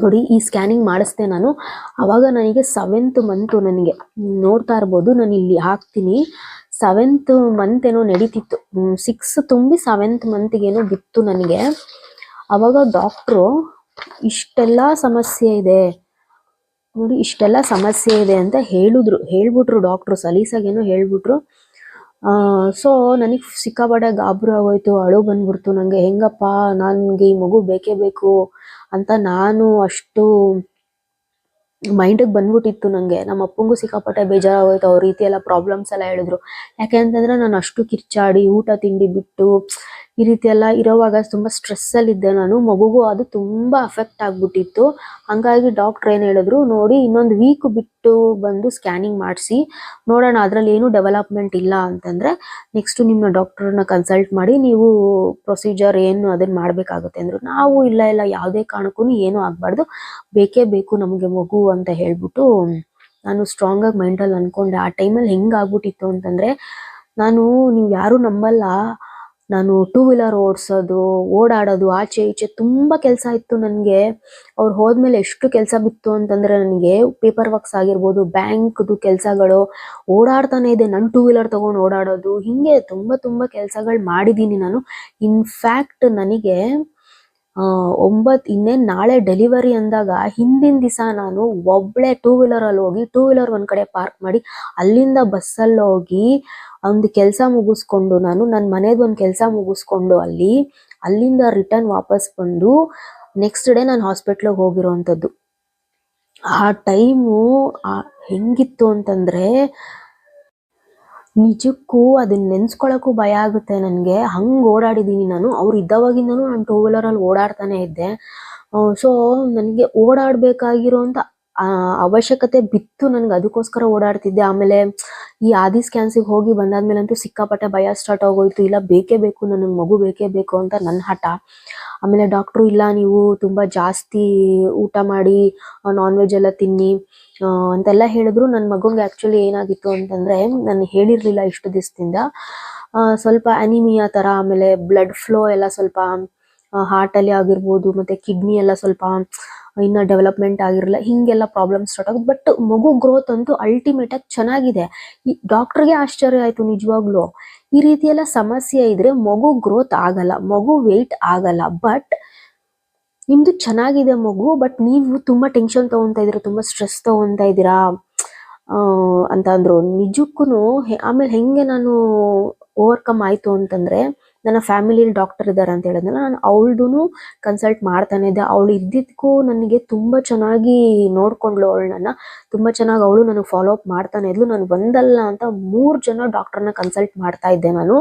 ನೋಡಿ, ಈ ಸ್ಕ್ಯಾನಿಂಗ್ ಮಾಡಿಸ್ದೆ ನಾನು. ಅವಾಗ ನನಗೆ ಸೆವೆಂತ್ ಮಂತು ನನಗೆ. ನೋಡ್ತಾ ಇರ್ಬೋದು, ನಾನು ಇಲ್ಲಿ ಹಾಕ್ತೀನಿ. ಸೆವೆಂತ್ ಮಂತ್ ಏನೋ ನಡೀತಿತ್ತು. ಸಿಕ್ಸ್ ತುಂಬಿ ಸೆವೆಂತ್ ಮಂತ್ಗೇನೋ ಬಿತ್ತು ನನಗೆ. ಅವಾಗ ಡಾಕ್ಟ್ರು ಇಷ್ಟೆಲ್ಲ ಸಮಸ್ಯೆ ಇದೆ. ನೋಡಿ, ಇಷ್ಟೆಲ್ಲ ಸಮಸ್ಯೆ ಇದೆ ಅಂತ ಹೇಳಿದ್ರು. ಹೇಳ್ಬಿಟ್ರು ಡಾಕ್ಟ್ರು ಸಲೀಸಾಗೇನೋ ಹೇಳ್ಬಿಟ್ರು. ಸೊ ನನಗೆ ಸಿಕ್ಕಾಪಟ್ಟೆ ಗಾಬ್ರು ಆಗೋಯ್ತು, ಅಳು ಬಂದ್ಬಿಡ್ತು. ನನಗೆ ಹೆಂಗಪ್ಪ, ನನಗೆ ಈ ಮಗು ಬೇಕೇ ಬೇಕು. ಅಂತ ನಾನು ಅಷ್ಟು ಮೈಂಡಿಗೆ ಬಂದ್ಬಿಟ್ಟಿತ್ತು ನಂಗೆ. ನಮ್ಮ ಅಪ್ಪಂಗೂ ಸಿಕ್ಕಾಪಟ್ಟೆ ಬೇಜಾರಾಗೋಯ್ತು. ಅವ್ರ ರೀತಿ ಎಲ್ಲ ಪ್ರಾಬ್ಲಮ್ಸ್ ಎಲ್ಲ ಹೇಳಿದ್ರು. ಯಾಕೆ ಅಂತಂದ್ರೆ ನಾನು ಅಷ್ಟು ಕಿರ್ಚಾಡಿ ಊಟ ತಿಂಡಿ ಬಿಟ್ಟು ಈ ರೀತಿ ಎಲ್ಲ ಇರೋವಾಗ ತುಂಬಾ ಸ್ಟ್ರೆಸ್ ಅಲ್ಲಿ ಇದ್ದೆ ನಾನು. ಮಗುಗೂ ಅದು ತುಂಬಾ ಅಫೆಕ್ಟ್ ಆಗಿಬಿಟ್ಟಿತ್ತು. ಹಾಗಾಗಿ ಡಾಕ್ಟರ್ ಏನು ಹೇಳಿದ್ರು, ನೋಡಿ ಇನ್ನೊಂದು ವೀಕ್ ಬಿಟ್ಟು ಬಂದು ಸ್ಕ್ಯಾನಿಂಗ್ ಮಾಡಿಸಿ, ನೋಡೋಣ ಅದರಲ್ಲಿ ಏನು ಡೆವಲಪ್ಮೆಂಟ್ ಇಲ್ಲ ಅಂತಂದ್ರೆ ನೆಕ್ಸ್ಟ್ ನಿಮ್ಮ ಡಾಕ್ಟ್ರನ್ನ ಕನ್ಸಲ್ಟ್ ಮಾಡಿ, ನೀವು ಪ್ರೊಸೀಜರ್ ಏನು ಅದನ್ನು ಮಾಡಬೇಕಾಗುತ್ತೆ ಅಂದ್ರು. ನಾವು ಇಲ್ಲ ಇಲ್ಲ, ಯಾವುದೇ ಕಾರಣಕ್ಕೂ ಏನು ಆಗಬಾರ್ದು. ಬೇಕೇ ಬೇಕು ನಮಗೆ ಮಗು ಅಂತ ಹೇಳ್ಬಿಟ್ಟು, ನಾನು ಸ್ಟ್ರಾಂಗ್ ಆಗಿ ಮೈಂಡಲ್ಲಿ ಅಂದ್ಕೊಂಡೆ ಆ ಟೈಮಲ್ಲಿ ಹೆಂಗಾಗ್ಬಿಟ್ಟಿತ್ತು ಅಂತಂದ್ರೆ, ನಾನು ನೀವು ಯಾರು ನಂಬಲ್ಲ. ನಾನು ಟೂ ವೀಲರ್ ಓಡಿಸೋದು, ಓಡಾಡೋದು, ಆಚೆ ಈಚೆ ತುಂಬಾ ಕೆಲಸ ಇತ್ತು ನನಗೆ. ಅವ್ರು ಹೋದ್ಮೇಲೆ ಎಷ್ಟು ಕೆಲಸ ಬಿತ್ತು ಅಂತಂದ್ರೆ ನನಗೆ ಪೇಪರ್ ವರ್ಕ್ಸ್ ಆಗಿರ್ಬೋದು, ಬ್ಯಾಂಕ್ದು ಕೆಲಸಗಳು, ಓಡಾಡ್ತಾನೆ ಇದೆ ನನ್ನ ಟೂ ವೀಲರ್ ತಗೊಂಡು ಓಡಾಡೋದು, ಹಿಂಗೆ ತುಂಬಾ ತುಂಬಾ ಕೆಲಸಗಳು ಮಾಡಿದ್ದೀನಿ ನಾನು. ಇನ್ಫ್ಯಾಕ್ಟ್ ನನಗೆ ಆ ಒಂಬತ್ ಇನ್ನೇನ್ ನಾಳೆ ಡೆಲಿವರಿ ಅಂದಾಗ ಹಿಂದಿನ ದಿವಸ ನಾನು ಒಬ್ಳೆ ಟೂ ವೀಲರ್ ಅಲ್ಲಿ ಹೋಗಿ ಟೂ ವೀಲರ್ ಒಂದ್ ಕಡೆ ಪಾರ್ಕ್ ಮಾಡಿ ಅಲ್ಲಿಂದ ಬಸ್ಸಲ್ಲಿ ಹೋಗಿ ಒಂದು ಕೆಲಸ ಮುಗಿಸ್ಕೊಂಡು ನಾನು ನನ್ನ ಮನೇದು ಒಂದು ಕೆಲಸ ಮುಗಿಸ್ಕೊಂಡು ಅಲ್ಲಿ, ಅಲ್ಲಿಂದ ರಿಟರ್ನ್ ವಾಪಸ್ ಬಂದು ನೆಕ್ಸ್ಟ್ ಡೇ ನಾನು ಹಾಸ್ಪಿಟ್ಲಿಗೆ ಹೋಗಿರೋಂಥದ್ದು. ಆ ಟೈಮು ಹೆಂಗಿತ್ತು ಅಂತಂದ್ರೆ ನಿಜಕ್ಕೂ ಅದನ್ನ ನೆನ್ಸ್ಕೊಳಕ್ಕೂ ಭಯ ಆಗುತ್ತೆ ನನಗೆ. ಹಂಗ್ ಓಡಾಡಿದೀನಿ ನಾನು. ಅವ್ರು ಇದ್ದವಾಗಿಂದನೂ ನಾನು ಟೂ ವೀಲರ್ ಅಲ್ಲಿ ಓಡಾಡ್ತಾನೆ ಇದ್ದೆ. ಸೊ ನನಗೆ ಓಡಾಡಬೇಕಾಗಿರೋಂಥ ಅವಶ್ಯಕತೆ ಬಿತ್ತು ನನಗೆ ಅದಕ್ಕೋಸ್ಕರ ಓಡಾಡ್ತಿದ್ದೆ. ಆಮೇಲೆ ಈ ಆದಿ ಸ್ಕ್ಯಾನ್ಸಿಗೆ ಹೋಗಿ ಬಂದಾದ್ಮೇಲಂತೂ ಸಿಕ್ಕಾಪಟ್ಟೆ ಭಯ ಸ್ಟಾರ್ಟ್ ಆಗೋಯ್ತು. ಇಲ್ಲ, ಬೇಕೇ ಬೇಕು ನನಗೆ ಮಗು ಬೇಕೇ ಬೇಕು ಅಂತ ನನ್ನ ಹಠ. ಆಮೇಲೆ ಡಾಕ್ಟ್ರು ಇಲ್ಲ, ನೀವು ತುಂಬಾ ಜಾಸ್ತಿ ಊಟ ಮಾಡಿ ನಾನ್ ವೆಜ್ ಎಲ್ಲ ತಿನ್ನಿ ಅಂತೆಲ್ಲ ಹೇಳಿದ್ರು. ನನ್ನ ಮಗನಿಗೆ ಆಕ್ಚುಲಿ ಏನಾಗಿತ್ತು ಅಂತಂದ್ರೆ, ನಾನು ಹೇಳಿರ್ಲಿಲ್ಲ ಇಷ್ಟು ದಿವಸದಿಂದ. ಸ್ವಲ್ಪ ಅನಿಮಿಯಾ ತರ, ಆಮೇಲೆ ಬ್ಲಡ್ ಫ್ಲೋ ಎಲ್ಲ ಸ್ವಲ್ಪ ಹಾರ್ಟ್ ಅಲ್ಲಿ ಆಗಿರ್ಬೋದು, ಮತ್ತೆ ಕಿಡ್ನಿ ಎಲ್ಲ ಸ್ವಲ್ಪ, ಇನ್ನ ಡೆವಲಪ್ಮೆಂಟ್ ಆಗಿರಲ್ಲ ಹಿಂಗೆಲ್ಲ ಪ್ರಾಬ್ಲಮ್ ಸ್ಟಾರ್ಟ್ ಆಗುತ್ತೆ ಬಟ್ ಮಗು ಗ್ರೋತ್ ಅಂತೂ ಅಲ್ಟಿಮೇಟ್ ಆಗಿ ಚೆನ್ನಾಗಿದೆ. ಈ ಡಾಕ್ಟರ್ಗೆ ಆಶ್ಚರ್ಯ ಆಯ್ತು ನಿಜವಾಗ್ಲೂ. ಈ ರೀತಿ ಸಮಸ್ಯೆ ಇದ್ರೆ ಮಗು ಗ್ರೋತ್ ಆಗಲ್ಲ, ಮಗು ವೆಯ್ಟ್ ಆಗಲ್ಲ ಬಟ್ ನಿಮ್ದು ಚೆನ್ನಾಗಿದೆ ಮಗು ಬಟ್ ನೀವು ತುಂಬಾ ಟೆನ್ಷನ್ ತಗೊಂತಾ ಇದೀರ ತುಂಬಾ ಸ್ಟ್ರೆಸ್ ತಗೊಂತಾ ಇದ್ದೀರಾ? ಅಂತ ಅಂದ್ರು. ನಿಜಕ್ಕೂ ಆಮೇಲೆ ಹೆಂಗೆ ನಾನು ಓವರ್ಕಮ್ ಆಯ್ತು ಅಂತಂದ್ರೆ ನನ್ನ ಫ್ಯಾಮಿಲಿಯಲ್ಲಿ ಡಾಕ್ಟರ್ ಇದ್ದಾರೆ ಅಂತ ಹೇಳಿದ್ನಲ್ಲ, ನಾನು ಅವಳದು ಕನ್ಸಲ್ಟ್ ಮಾಡ್ತಾನೆ ಇದ್ದೆ. ಅವಳು ಇದ್ದಿದ್ದಕ್ಕೂ ನನಗೆ ತುಂಬಾ ಚೆನ್ನಾಗಿ ನೋಡ್ಕೊಂಡ್ಳು ಅವಳು ನನ್ನ. ತುಂಬಾ ಚೆನ್ನಾಗಿ ಅವಳು ನನಗೆ ಫಾಲೋ ಅಪ್ ಮಾಡ್ತಾನೆ ಇದ್ಲು. ನಾನು ಒಂದಲ್ಲ ಅಂತ ಮೂರು ಜನ ಡಾಕ್ಟರ್ನ ಕನ್ಸಲ್ಟ್ ಮಾಡ್ತಾ ಇದ್ದೆ ನಾನು.